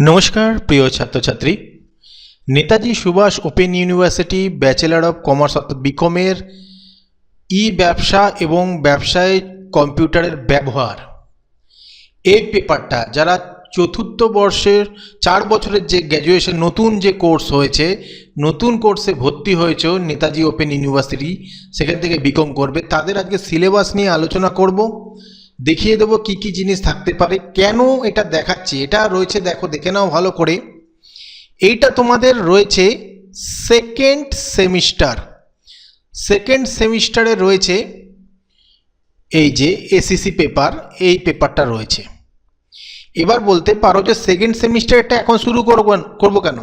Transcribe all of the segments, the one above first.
নমস্কার, প্রিয় ছাত্রছাত্রী। Netaji Subhas open university bachelor of commerce অর্থাৎ বিকমের ই ব্যবসা এবং ব্যবসায় কম্পিউটারের ব্যবহার। এই পেপারটা যারা চতুর্থ বর্ষের চার বছরের যে গ্র্যাজুয়েশন নতুন যে কোর্স হয়েছে, নতুন কোর্সে ভর্তি হয়েছে নেতাজি ওপেন ইউনিভার্সিটি, সেখান থেকে বিকম করবে। তাদের আজকে সিলেবাস নিয়ে আলোচনা করব। দেখিয়ে দেবো কি কি জিনিস থাকতে পারে। কেন এটা দেখাচ্ছি? এটা রয়েছে, দেখো, দেখে নাও ভালো করে। এইটা তোমাদের রয়েছে সেকেন্ড সেমিস্টার সেকেন্ড সেমিস্টারে রয়েছে এই যে এসিসি পেপার এই পেপারটা রয়েছে। এবার বলতে পারো যে সেকেন্ড সেমিস্টারটা এখন শুরু করব করব কেন?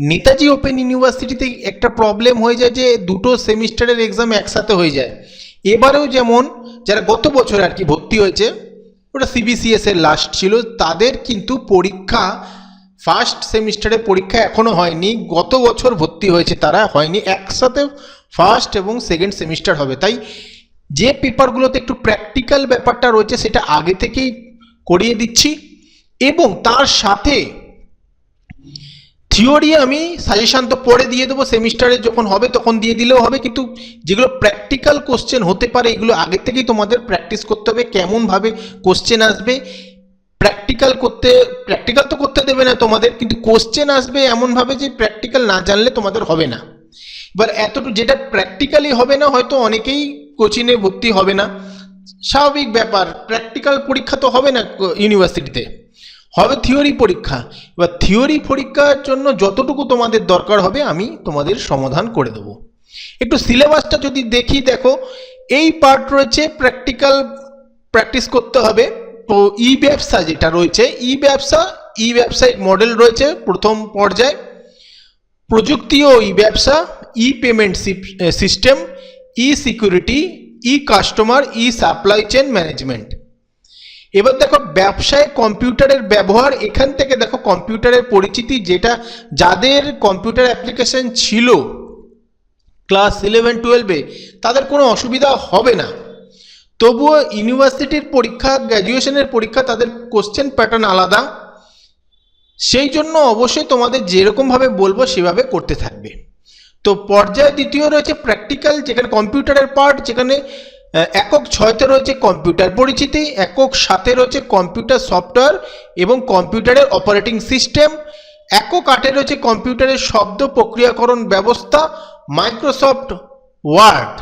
নেতাজি ওপেন ইউনিভার্সিটিতে একটা প্রবলেম হয়ে যায় যে দুটো সেমিস্টারের এক্সাম একসাথে হয়ে যায়। এবারেও যেমন যারা গত বছর আর কি ভর্তি হয়েছে, ওটা সিবিসিএস এর লাস্ট ছিল, তাদের কিন্তু পরীক্ষা ফার্স্ট সেমিস্টারে পরীক্ষা এখনও হয়নি, গত বছর ভর্তি হয়েছে তারা, হয়নি, একসাথে ফার্স্ট এবং সেকেন্ড সেমিস্টার হবে। তাই যে পেপারগুলোতে একটু প্র্যাকটিক্যাল ব্যাপারটা রয়েছে, সেটা আগে থেকেই করিয়ে দিচ্ছি এবং তার সাথে থিওরি আমি সাজেশান তো পরে দিয়ে দেবো সেমিস্টারে যখন হবে তখন দিয়ে দিলেও হবে, কিন্তু যেগুলো প্র্যাকটিক্যাল কোশ্চেন হতে পারে, এগুলো আগে থেকেই তোমাদের প্র্যাকটিস করতে হবে কেমনভাবে কোশ্চেন আসবে। প্র্যাকটিক্যাল করতে প্র্যাকটিক্যাল তো করতে দেবে না তোমাদের, কিন্তু কোশ্চেন আসবে এমনভাবে যে প্র্যাকটিক্যাল না জানলে তোমাদের হবে না। এবার এতটুকু, যেটা প্র্যাকটিক্যালি হবে না, হয়তো অনেকেই কোচিংয়ে ভর্তি হবে না। স্বাভাবিক ব্যাপার প্র্যাকটিক্যাল পরীক্ষা তো হবে না ইউনিভার্সিটিতে হবে থিওরি পরীক্ষা। এবার থিওরি পরীক্ষার জন্য যতটুকু তোমাদের দরকার হবে, আমি তোমাদের সমাধান করে দেবো। একটু সিলেবাসটা যদি দেখি, দেখো, এই পার্ট রয়েছে প্র্যাকটিক্যাল প্র্যাকটিস করতে হবে। তো ই ব্যবসা যেটা রয়েছে ই ব্যবসা ই ব্যবসায়িক মডেল রয়েছে প্রথম পর্যায়ে। প্রযুক্তি ও ই ব্যবসা e payment system e security e customer e supply chain management এবার দেখো ব্যবসায় কম্পিউটারের ব্যবহার, এখান থেকে দেখো কম্পিউটারের পরিচিতি যেটা, যাদের কম্পিউটার অ্যাপ্লিকেশন ছিল ক্লাস ইলেভেন, টুয়েলভে, তাদের কোনো অসুবিধা হবে না। তবুও ইউনিভার্সিটির পরীক্ষা, গ্র্যাজুয়েশনের পরীক্ষা, তাদের কোশ্চেন প্যাটার্ন আলাদা। সেই জন্য অবশ্যই তোমাদের যেরকমভাবে বলব, সেভাবে করতে থাকবে। তো পর্যায় দ্বিতীয় রয়েছে প্র্যাকটিক্যাল যেখানে কম্পিউটারের পার্ট যেখানে একক ছয়তে রয়েছে কম্পিউটার পরিচিতি, একক সাথে রয়েছে কম্পিউটার সফটওয়্যার এবং কম্পিউটারের অপারেটিং সিস্টেম, একক আটে রয়েছে কম্পিউটারের শব্দ প্রক্রিয়াকরণ ব্যবস্থা, Microsoft Word,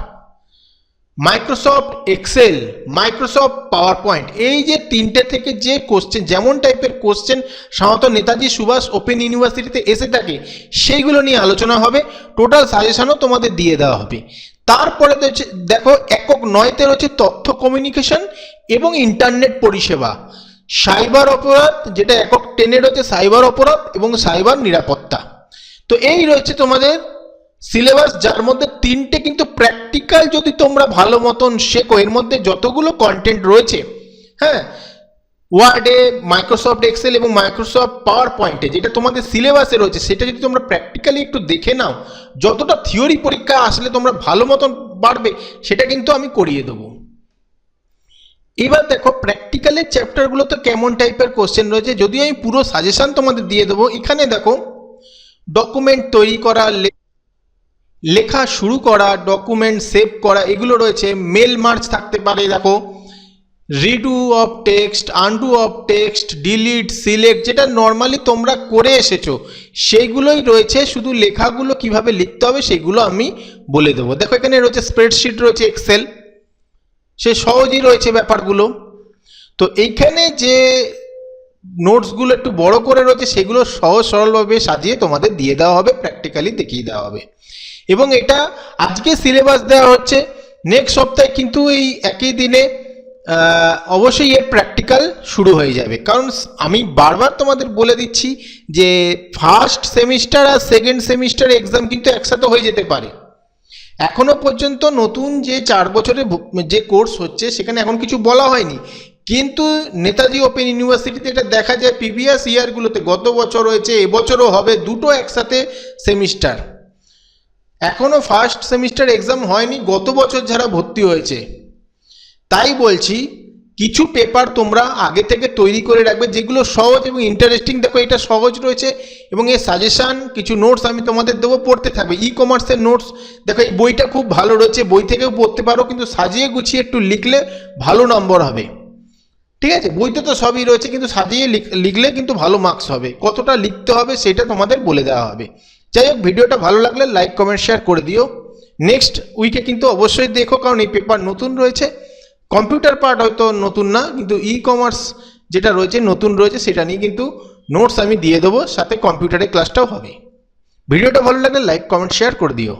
Microsoft Excel, Microsoft PowerPoint এই যে তিনটে থেকে যে কোশ্চেন যেমন টাইপের কোশ্চেন সাধারণত নেতাজি, সুভাষ, ওপেন ইউনিভার্সিটিতে এসে থাকে, সেইগুলো নিয়ে আলোচনা হবে। টোটাল সাজেশনও তোমাদের দিয়ে দেওয়া হবে। তারপরে দেখো, একক নয়তে রয়েছে তথ্য কমিউনিকেশন এবং ইন্টারনেট পরিষেবা। সাইবার অপরাধ, যেটা একক টেনে রয়েছে সাইবার অপরাধ এবং সাইবার নিরাপত্তা। তো এই রয়েছে তোমাদের সিলেবাস যার মধ্যে তিনটে কিন্তু প্র্যাকটিক্যাল যদি তোমরা ভালো মতন শেখো, এর মধ্যে যতগুলো কন্টেন্ট রয়েছে হ্যাঁ ওয়ার্ডে মাইক্রোসফট এক্সেল এবং মাইক্রোসফট পাওয়ার পয়েন্টে যেটা তোমাদের সিলেবাসে রয়েছে, সেটা যদি তোমরা প্র্যাকটিক্যালি একটু দেখে নাও, যতটা থিওরি পরীক্ষা আসলে তোমরা ভালো মতন পারবে, সেটা কিন্তু আমি করিয়ে দেবো। এবার দেখো প্র্যাকটিক্যালের চ্যাপ্টারগুলোতে কেমন টাইপের কোশ্চেন রয়েছে, যদিও আমি পুরো সাজেশন তোমাদের দিয়ে দেবো। এখানে দেখো ডকুমেন্ট তৈরি করা লেখা শুরু করা ডকুমেন্ট সেভ করা, এগুলো রয়েছে মেল মার্চ থাকতে পারে, দেখো। Redo of text undo of text delete select যেটা নর্মালি তোমরা করে এসেছ, সেইগুলোই রয়েছে, শুধু লেখাগুলো কীভাবে লিখতে হবে সেগুলো আমি বলে দেবো। দেখো এখানে রয়েছে স্প্রেডশিট রয়েছে এক্সেল সে সহজই রয়েছে ব্যাপারগুলো। তো এইখানে যে নোটসগুলো একটু বড় করে রয়েছে, সেগুলো সহজ সরলভাবে সাজিয়ে তোমাদের দিয়ে দেওয়া হবে প্র্যাকটিক্যালি দেখিয়ে দেওয়া হবে। এবং এটা আজকে সিলেবাস দেওয়া হচ্ছে নেক্সট সপ্তাহে কিন্তু এই একই দিনে অবশ্যই এর প্র্যাকটিক্যাল শুরু হয়ে যাবে। কারণ আমি বারবার তোমাদের বলে দিচ্ছি যে ফার্স্ট সেমিস্টার আর সেকেন্ড সেমিস্টার এক্সাম কিন্তু একসাথে হয়ে যেতে পারে। এখনও পর্যন্ত নতুন যে চার বছরে যে কোর্স হচ্ছে, সেখানে এখন কিছু বলা হয়নি। কিন্তু নেতাজি ওপেন ইউনিভার্সিটিতে এটা দেখা যায় প্রিভিয়াস ইয়ারগুলোতে গত বছর হয়েছে এবছরও হবে, দুটো একসাথে সেমিস্টার এখনও ফার্স্ট সেমিস্টার এক্সাম হয়নি, গত বছর যারা ভর্তি হয়েছে। তাই বলছি, কিছু পেপার তোমরা আগে থেকে তৈরি করে রাখবে, যেগুলো সহজ এবং ইন্টারেস্টিং দেখো, এটা সহজ রয়েছে এবং এর সাজেশন কিছু নোটস আমি তোমাদের দেবো, পড়তে থাকবে। ই কমার্সের নোটস দেখো, এই বইটা খুব ভালো রয়েছে, বই থেকেও পড়তে পারো, কিন্তু সাজিয়ে গুছিয়ে একটু লিখলে ভালো নম্বর হবে। ঠিক আছে? বইতে তো সবই রয়েছে, কিন্তু সাজিয়ে লিখ- লিখলে কিন্তু ভালো মার্কস হবে। কতটা লিখতে হবে সেটা তোমাদের বলে দেওয়া হবে। যাই হোক, ভিডিওটা ভালো লাগলে লাইক কমেন্ট শেয়ার করে দিও। নেক্সট উইকে কিন্তু অবশ্যই দেখো, কারণ এই পেপার নতুন রয়েছে। কম্পিউটার পার্ট হয়তো নতুন না, কিন্তু ই কমার্স যেটা রয়েছে, নতুন রয়েছে, সেটা নিয়ে কিন্তু নোটস আমি দিয়ে দেবো, সাথে কম্পিউটারের ক্লাসটাও হবে। ভিডিওটা ভালো লাগলে লাইক কমেন্ট শেয়ার করে দিও।